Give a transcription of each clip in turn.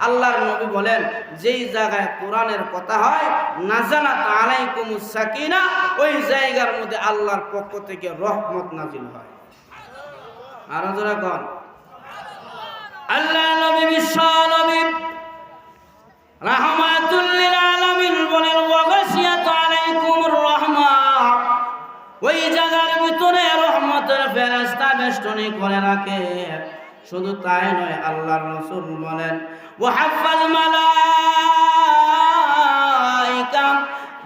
আল্লাহর নবী বলেন, যেই জায়গায় কোরআনের কথা হয় নাজানা আলাইকুম সাকিনা, ওই জায়গার মধ্যে আল্লাহর পক্ষ থেকে রহমত নাজিল হয়। আরও জোরে কন। আল্লাহ নবী বিশ্ব নবী রাহমাতুল লিল আলামিন বলেন ওয়াগাসিয়াত আলাইকুমুর রাহমা। ওই জায়গার ভিতরে রহমতের ফেরেশতা বেষ্টনী করে রাখে। শুধু তাই নয়, আল্লাহর রাসূল বলেন, ওয়াহাফাজ মালাইকা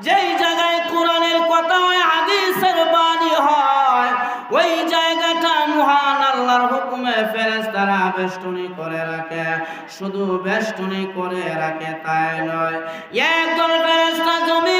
যেই জায়গায় কোরআনের কথা হয়, হাদিসের বাণী হয়, ওই জায়গাটা মহান আল্লাহর হুকুমে ফেরেশতারা বেষ্টনী করে রাখে। শুধু বেষ্টনী করে রাখে তাই নয়, একদল ফেরেশতা জমিনের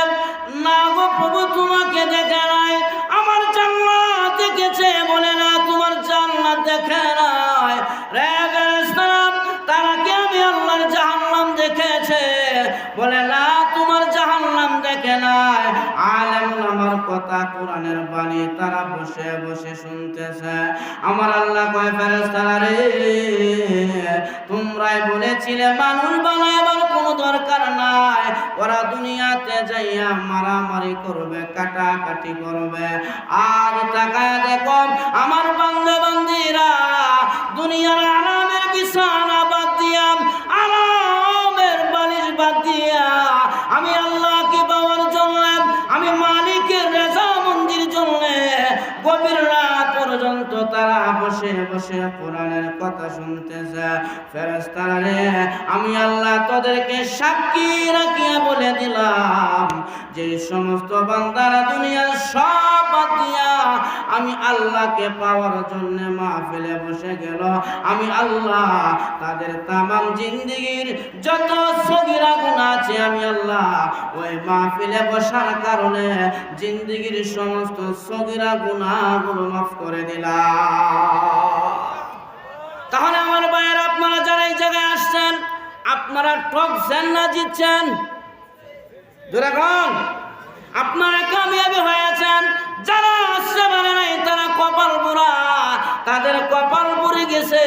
বলে না তোমার জাহান্নাম দেখে নাই। আলেমুল আমার কথা কোরআনের বাণী তারা বসে বসে শুনতেছে। আমার আল্লাহ কয় রে, তোমরাই বলেছিলে মানুষ বানাইবার কোনো দরকার নাই। ওরা দুনিয়াতে যাইয়া মারামারি করবে, কাটাকাটি করবে। আর টাকা দেখো, আমার বান্ধব বসে বসে কোরআনের কথা শুনতেছে। ফেরেশতারা রে, আমি আল্লাহ তোদেরকে সাক্ষী রাখিয়া বলে দিলাম, যে সমস্ত বান্দারা দুনিয়ার সব দিয়া আমি আল্লাহকে পাওয়ার জন্য মাহফিলে বসে গেল। আমি আল্লাহ তাদের তামাম জিন্দিগির যত সগিরা আছে আমি আল্লাহ ওই মাহফিলে বসার কারণে জিন্দিগির সমস্ত সগিরা গুণাগুলো মাফ করে দিলাম। তাহলে আমার ভাইয়ের, আপনারা যারা এই জায়গায় আসছেন, আপনারা ঠকছেন না জিতছেন। আপনারা কামিয়াবি হয়েছেন যারা আসছে মানে নাই, তারা কপাল বুড়া, তাদের কপাল পুড়ে গেছে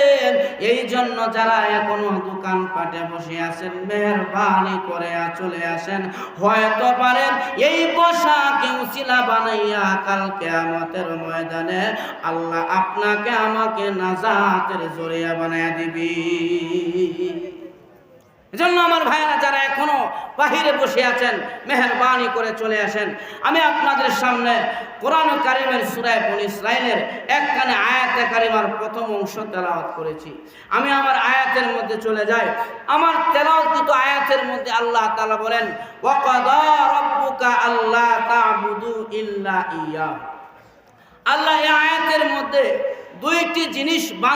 এই জন্য যারা এখনও দোকান পাটে বসে আছেন, মেহরবানি করে চলে আসেন। হয়তো পারেন এই পোশাকে উচিলা বানাইয়া কালকে আমাদের ময়দানে আল্লাহ আপনাকে আমাকে নাজাতের জরিয়া বানায় দিবি। এজন্য আমার ভাইয়েরা, যারা এখনও বাহিরে বসে আছেন, মেহরবানি করে চলে আসেন। আমি আপনাদের সামনে কোরআন কারিমের সুরায় বন ইসরায়েলের একখানে আয়াতে কারিমার প্রথম অংশ তেলাওয়াত করেছি। আমি আমার আয়াতের মধ্যে চলে যাই। আমার তেলাওয়াতকৃত আয়াতের মধ্যে আল্লাহ তালা বলেন আল্লাহ ইয়া। আল্লাহ আয়াতের মধ্যে দুইটি জিনিস